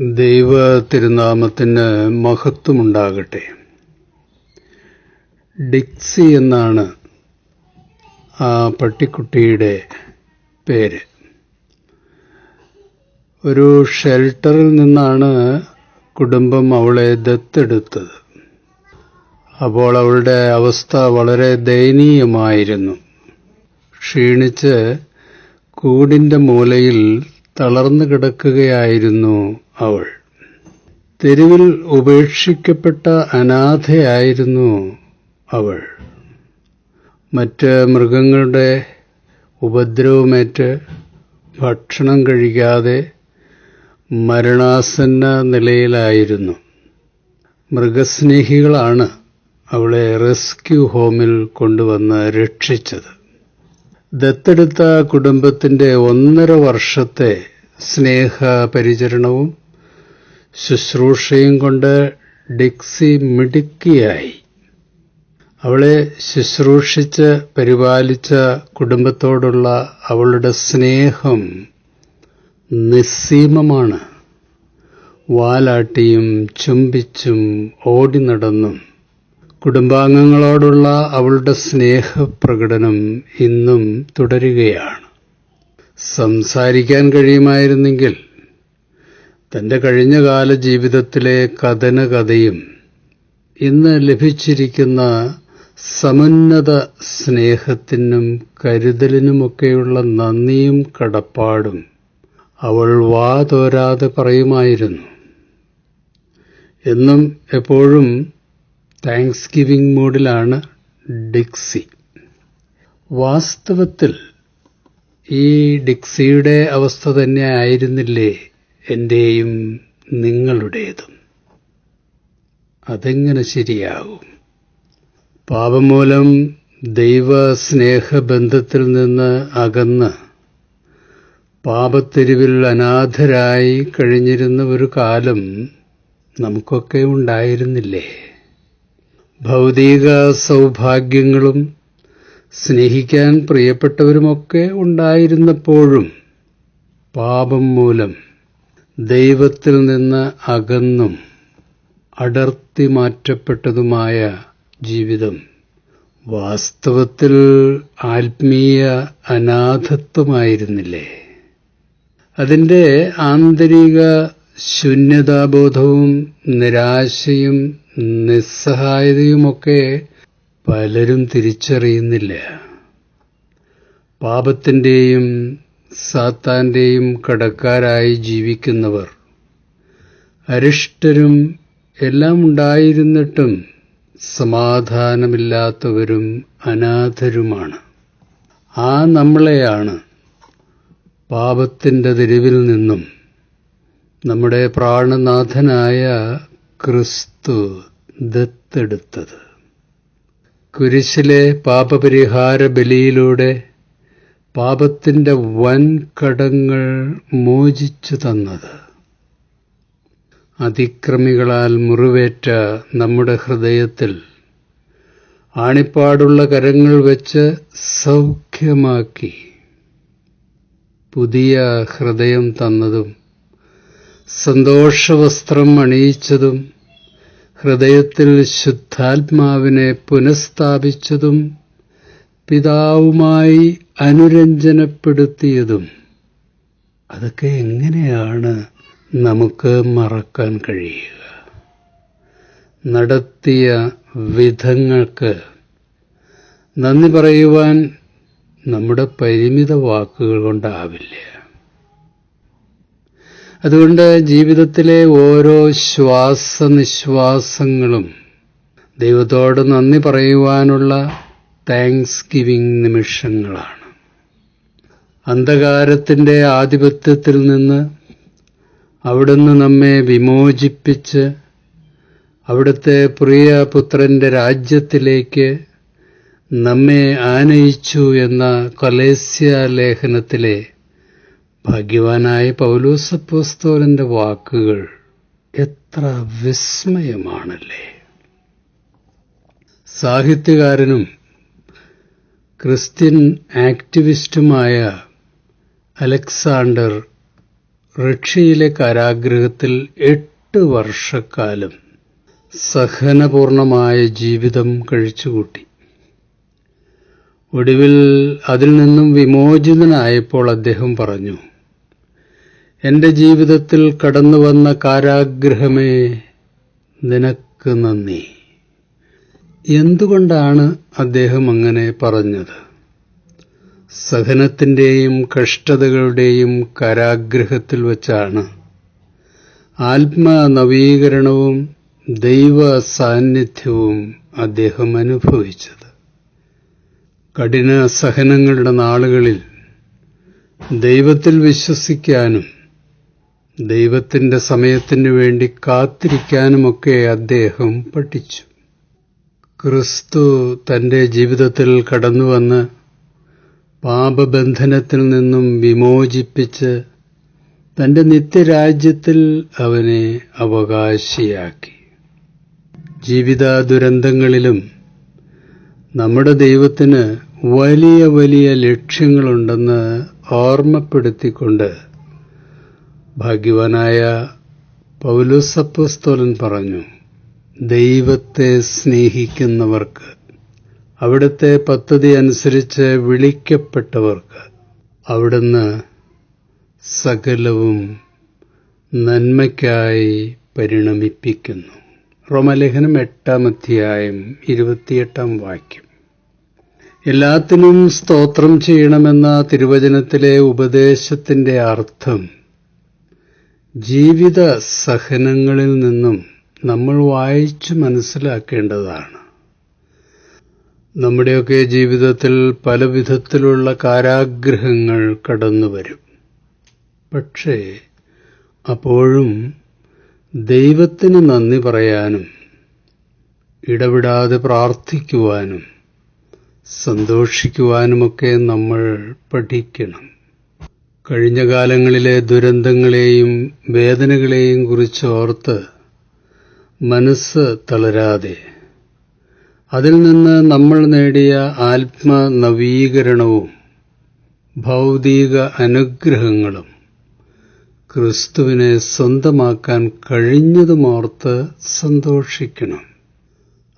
ദൈവ തിരുനാമത്തിന് മഹത്വമുണ്ടാകട്ടെ. ഡിക്സി എന്നാണ് ആ പട്ടിക്കുട്ടിയുടെ പേര്. ഒരു ഷെൽട്ടറിൽ നിന്നാണ് കുടുംബം അവളെ ദത്തെടുത്തത്. അപ്പോൾ അവളുടെ അവസ്ഥ വളരെ ദയനീയമായിരുന്നു. ക്ഷീണിച്ച് കൂടിന്റെ മൂലയിൽ തളർന്നു കിടക്കുകയായിരുന്നു അവൾ. തെരുവിൽ ഉപേക്ഷിക്കപ്പെട്ട അനാഥയായിരുന്നു അവൾ. മറ്റ് മൃഗങ്ങളുടെ ഉപദ്രവമേറ്റ് ഭക്ഷണം കഴിക്കാതെ മരണാസന്ന നിലയിലായിരുന്നു. മൃഗസ്നേഹികളാണ് അവളെ റെസ്ക്യൂ ഹോമിൽ കൊണ്ടുവന്ന് രക്ഷിച്ചത്. ദത്തെടുത്ത കുടുംബത്തിന്റെ ഒന്നര വർഷത്തെ സ്നേഹ പരിചരണവും ശുശ്രൂഷയും കൊണ്ട് ഡിക്സി മിടുക്കിയായി. അവളെ ശുശ്രൂഷിച്ച് പരിപാലിച്ച കുടുംബത്തോടുള്ള അവളുടെ സ്നേഹം നിസ്സീമമാണ്. വാലാട്ടിയും ചുംബിച്ചും ഓടി നടന്നും. കുടുംബാംഗങ്ങളോടുള്ള അവളുടെ സ്നേഹപ്രകടനം ഇന്നും തുടരുകയാണ്. സംസാരിക്കാൻ കഴിയുമായിരുന്നെങ്കിൽ തന്റെ കഴിഞ്ഞകാല ജീവിതത്തിലെ കഥന കഥയും ഇന്ന് ലഭിച്ചിരിക്കുന്ന സമുന്നത സ്നേഹത്തിനും കരുതലിനുമൊക്കെയുള്ള നന്ദിയും കടപ്പാടും അവൾ വാ തോരാതെ പറയുമായിരുന്നു. എന്നും എപ്പോഴും താങ്ക്സ് ഗിവിംഗ് മൂഡിലാണ് ഡിക്സി. വാസ്തവത്തിൽ ഈ ഡിക്സിയുടെ അവസ്ഥ തന്നെ ആയിരുന്നില്ലേ? എന്റെയും നിങ്ങളുടേതും. അതെങ്ങനെ ശരിയാകും? പാപം മൂലം ദൈവ സ്നേഹബന്ധത്തിൽ നിന്ന് അകന്ന് പാപത്തെരുവിൽ അനാഥരായി കഴിഞ്ഞിരുന്ന ഒരു കാലം നമുക്കൊക്കെ ഉണ്ടായിരുന്നില്ലേ? ഭൗതിക സൗഭാഗ്യങ്ങളും സ്നേഹിക്കാൻ പ്രിയപ്പെട്ടവരുമൊക്കെ ഉണ്ടായിരുന്നപ്പോഴും പാപം മൂലം ദൈവത്തിൽ നിന്ന് അകന്നും അടർത്തി മാറ്റപ്പെട്ടതുമായ ജീവിതം. വാസ്തവത്തിൽ ആത്മീയ അനാഥത്വമായിരുന്നില്ലേ? അതിന്റെ ആന്തരിക ശൂന്യതാബോധവും നിരാശയും നിസ്സഹായതയുമൊക്കെ പലരും തിരിച്ചറിയുന്നില്ല. പാപത്തിന്റെയും സാത്താന്റെയും കടക്കാരായി ജീവിക്കുന്നവർ. അരിഷ്ടരും എല്ലാം ഉണ്ടായിരുന്നിട്ടും സമാധാനമില്ലാത്തവരും അനാഥരുമാണ്. ആ നമ്മളെയാണ് പാപത്തിന്റെ തെരുവിൽ നിന്നും നമ്മുടെ പ്രാണനാഥനായ ക്രിസ്തു ദത്തെടുത്തത്. കുരിശിലെ പാപപരിഹാര ബലിയിലൂടെ പാപത്തിന്റെ വൻകടങ്ങൾ മോചിച്ചു തന്നത്. അതിക്രമികളാൽ മുറിവേറ്റ നമ്മുടെ ഹൃദയത്തിൽ ആണിപ്പാടുള്ള കരങ്ങൾ വെച്ച് സൗഖ്യമാക്കി പുതിയ ഹൃദയം തന്നതും സന്തോഷവസ്ത്രം അണിയിച്ചതും ഹൃദയത്തിൽ ശുദ്ധാത്മാവിനെ പുനഃസ്ഥാപിച്ചതും പിതാവുമായി അനുരഞ്ജനപ്പെടുത്തിയതും അതൊക്കെ എങ്ങനെയാണ് നമുക്ക് മറക്കാൻ കഴിയുക? നടത്തിയ വിധങ്ങൾക്ക് നന്ദി പറയുവാൻ നമ്മുടെ പരിമിത വാക്കുകൾ കൊണ്ടാവില്ല. അതുകൊണ്ട് ജീവിതത്തിലെ ഓരോ ശ്വാസനിശ്വാസങ്ങളും ദൈവത്തോട് നന്ദി പറയുവാനുള്ള താങ്ക്സ് ഗിവിംഗ് നിമിഷങ്ങളാണ്. അന്ധകാരത്തിന്റെ ആധിപത്യത്തിൽ നിന്ന് അവിടുന്ന് നമ്മെ വിമോചിപ്പിച്ച് അവിടുത്തെ പ്രിയ പുത്രന്റെ രാജ്യത്തിലേക്ക് നമ്മെ ആനയിച്ചു എന്ന കൊലേസ്യ ലേഖനത്തിലെ ഭാഗ്യവാനായ പൗലൂസപ്പോസ്തോലന്റെ വാക്കുകൾ എത്ര വിസ്മയമാണല്ലേ. സാഹിത്യകാരനും ക്രിസ്ത്യൻ ആക്ടിവിസ്റ്റുമായ അലക്സാണ്ടർ റഷ്യയിലെ കാരാഗ്രഹത്തിൽ എട്ട് വർഷക്കാലം സഹനപൂർണമായ ജീവിതം കഴിച്ചുകൂട്ടി. ഒടുവിൽ അതിൽ നിന്നും വിമോചിതനായപ്പോൾ അദ്ദേഹം പറഞ്ഞു എന്റെ ജീവിതത്തിൽ കടന്നുവന്ന കാരാഗ്രഹമേ നിനക്ക് നന്ദി. എന്തുകൊണ്ടാണ് അദ്ദേഹം അങ്ങനെ പറഞ്ഞത്? സഹനത്തിന്റെയും കഷ്ടതകളുടെയും കാരാഗ്രഹത്തിൽ വച്ചാണ്. ആത്മനവീകരണവും ദൈവ സാന്നിധ്യവും അദ്ദേഹം അനുഭവിച്ചത്. കഠിന സഹനങ്ങളുടെ നാളുകളിൽ ദൈവത്തിൽ വിശ്വസിക്കാനും ദൈവത്തിന്റെ സമയത്തിനു വേണ്ടി കാത്തിരിക്കാനുമൊക്കെ അദ്ദേഹം പഠിച്ചു. ക്രിസ്തു തന്റെ ജീവിതത്തിൽ കടന്നുവന്ന് പാപബന്ധനത്തിൽ നിന്നും വിമോചിപ്പിച്ച് തന്റെ നിത്യരാജ്യത്തിൽ അവനെ അവകാശിയാക്കി. ജീവിത ദുരന്തങ്ങളിലും നമ്മുടെ ദൈവത്തിന് വലിയ വലിയ ലക്ഷ്യങ്ങളുണ്ടെന്ന് ഓർമ്മപ്പെടുത്തിക്കൊണ്ട് ഭാഗ്യവാനായ പൗലോസപ്പസ്തോലൻ പറഞ്ഞു. ദൈവത്തെ സ്നേഹിക്കുന്നവർക്ക് അവിടുത്തെ പദ്ധതി അനുസരിച്ച് വിളിക്കപ്പെട്ടവർക്ക് അവിടുന്ന് സകലവും നന്മയ്ക്കായി പരിണമിപ്പിക്കുന്നു. റോമലേഖനം എട്ടാം അധ്യായം ഇരുപത്തിയെട്ടാം വാക്യം. എല്ലാത്തിനും സ്തോത്രം ചെയ്യണമെന്ന തിരുവചനത്തിലെ ഉപദേശത്തിന്റെ അർത്ഥം ജീവിത സഹനങ്ങളിൽ നിന്നും നമ്മൾ വായിച്ച് മനസ്സിലാക്കേണ്ടതാണ്. നമ്മുടെയൊക്കെ ജീവിതത്തിൽ പല വിധത്തിലുള്ള കാരാഗ്രഹങ്ങൾ കടന്നു വരും പക്ഷേ അപ്പോഴും ദൈവത്തിന് നന്ദി പറയാനും ഇടവിടാതെ പ്രാർത്ഥിക്കുവാനും സന്തോഷിക്കുവാനുമൊക്കെ നമ്മൾ പഠിക്കണം. കഴിഞ്ഞ കാലങ്ങളിലെ ദുരന്തങ്ങളെയും വേദനകളെയും കുറിച്ച് ഓർത്ത് മനസ്സ് തളരാതെ. അതിൽ നിന്ന് നമ്മൾ നേടിയ ആത്മനവീകരണവും ഭൗതിക അനുഗ്രഹങ്ങളും ക്രിസ്തുവിനെ സ്വന്തമാക്കാൻ കഴിഞ്ഞതുമോർത്ത് സന്തോഷിക്കണം.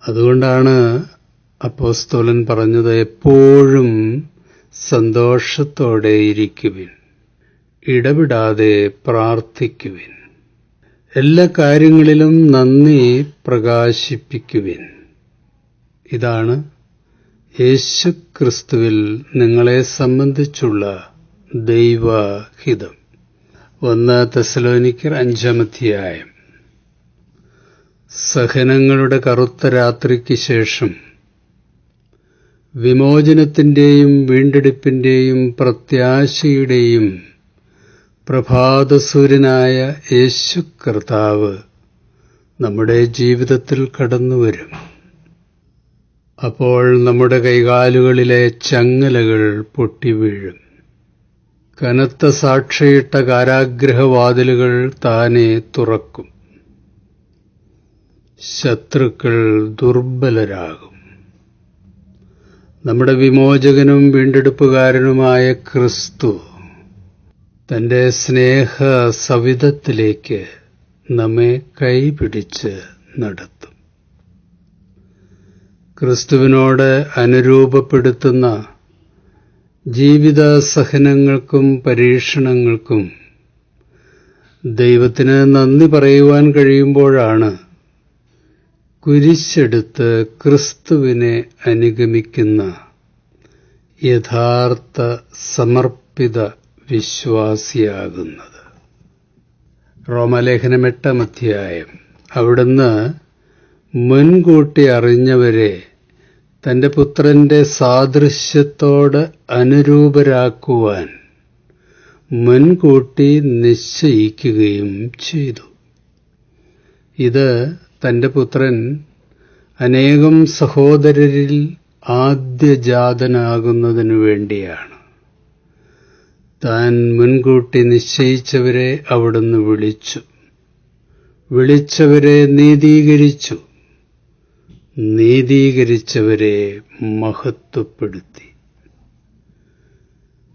അതുകൊണ്ടാണ് അപ്പോസ്തോലൻ പറഞ്ഞത് എപ്പോഴും സന്തോഷത്തോടെ ഇരിക്കുവിൻ. ഇടവിടാതെ പ്രാർത്ഥിക്കുവിൻ. എല്ലാ കാര്യങ്ങളിലും നന്ദി പ്രകാശിപ്പിക്കുവിൻ. ഇതാണ് യേശു ക്രിസ്തുവിൽ നിങ്ങളെ സംബന്ധിച്ചുള്ള ദൈവഹിതം. ഒന്ന് തെസലോനിക്കർ അഞ്ചാമധ്യായം സഹനങ്ങളുടെ കറുത്ത രാത്രിക്ക് ശേഷം വിമോചനത്തിന്റെയും വീണ്ടെടുപ്പിന്റെയും പ്രത്യാശയുടെയും പ്രഭാതസൂര്യനായ യേശു കർത്താവ് നമ്മുടെ ജീവിതത്തിൽ കടന്നു വരും. അപ്പോൾ നമ്മുടെ കൈകാലുകളിലെ ചങ്ങലകൾ പൊട്ടി വീഴും. കനത്ത സാക്ഷിയിട്ട കാരാഗ്രഹവാതിലുകൾ താനെ തുറക്കും. ശത്രുക്കൾ ദുർബലരാകും. നമ്മുടെ വിമോചകനും വീണ്ടെടുപ്പുകാരനുമായ ക്രിസ്തു തന്റെ സ്നേഹ സവിധത്തിലേക്ക് നമ്മെ കൈപിടിച്ച് നടത്തും. ക്രിസ്തുവിനോട് അനുരൂപപ്പെടുത്തുന്ന ജീവിത സഹനങ്ങൾക്കും പരീക്ഷണങ്ങൾക്കും ദൈവത്തിന് നന്ദി പറയുവാൻ കഴിയുമ്പോഴാണ് കുരിശെടുത്ത് ക്രിസ്തുവിനെ അനുഗമിക്കുന്ന യഥാർത്ഥ സമർപ്പിത വിശ്വാസിയാകുന്നത്. റോമലേഖനം എട്ടാം അധ്യായം. അവിടുന്ന് മുൻകൂട്ടി അറിഞ്ഞവരെ തന്റെ പുത്രന്റെ സാദൃശ്യത്തോട് അനുരൂപരാക്കുവാൻ മുൻകൂട്ടി നിശ്ചയിക്കുകയും ചെയ്തു. ഇത് തന്റെ പുത്രൻ അനേകം സഹോദരരിൽ ആദ്യജാതനാകുന്നതിനു വേണ്ടിയാണ്. താൻ മുൻകൂട്ടി നിശ്ചയിച്ചവരെ അവിടുന്ന് വിളിച്ചു. വിളിച്ചവരെ നീതീകരിച്ചു. നീതീകരിച്ചവരെ മഹത്വപ്പെടുത്തി.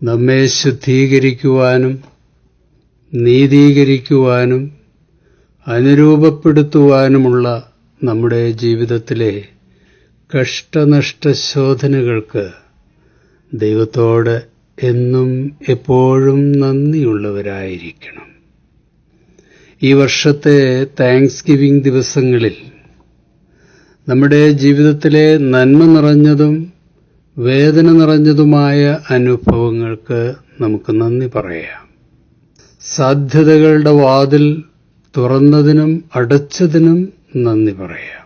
നമ്മെ ശുദ്ധീകരിക്കുവാനും നീതീകരിക്കുവാനും അനുരൂപപ്പെടുത്തുവാനുമുള്ള നമ്മുടെ ജീവിതത്തിലെ കഷ്ടനഷ്ടശോധനകൾക്ക് ദൈവത്തോട് എന്നും എപ്പോഴും നന്ദിയുള്ളവരായിരിക്കണം. ഈ വർഷത്തെ താങ്ക്സ് ഗിവിംഗ് ദിവസങ്ങളിൽ നമ്മുടെ ജീവിതത്തിലെ നന്മ നിറഞ്ഞതും വേദന നിറഞ്ഞതുമായ അനുഭവങ്ങൾക്ക് നമുക്ക് നന്ദി പറയാം. സാധ്യതകളുടെ വാതിൽ തുറന്നതിനും അടച്ചതിനും നന്ദി പറയാം.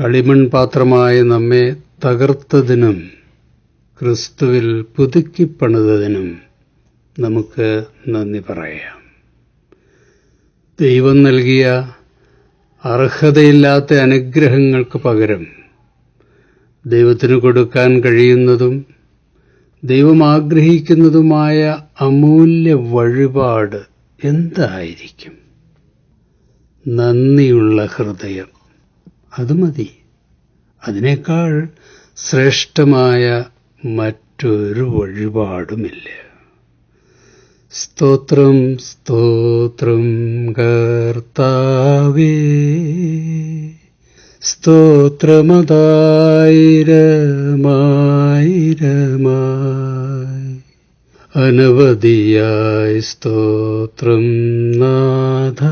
കളിമൺ പാത്രമായ നമ്മെ തകർത്തതിനും ക്രിസ്തുവിൽ പുതുക്കിപ്പണിതതിനും നമുക്ക് നന്ദി പറയാം. ദൈവം നൽകിയ അർഹതയില്ലാത്ത അനുഗ്രഹങ്ങൾക്ക് പകരം ദൈവത്തിന് കൊടുക്കാൻ കഴിയുന്നതും ദൈവം ആഗ്രഹിക്കുന്നതുമായ അമൂല്യ വഴിപാട് എന്തായിരിക്കും? നന്ദിയുള്ള ഹൃദയം. അത് മതി. അതിനേക്കാൾ ശ്രേഷ്ഠമായ മറ്റൊരു വഴിപാടുമില്ല. സ്തോത്രം സ്തോത്രം കർത്താവേ. സ്തോത്രമതായിരമായിരമായി. അനവധിയായി സ്തോത്രം നാഥ.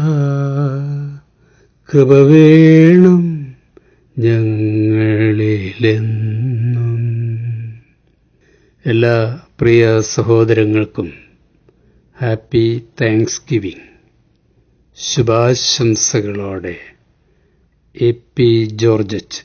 കൃപ വേണം ഞങ്ങളിലെന്നും. എല്ലാ പ്രിയ സഹോദരങ്ങൾക്കും ഹാപ്പി താങ്ക്സ് ഗിവിംഗ് ശുഭാശംസകളോടെ എ പി ജോർജറ്റ്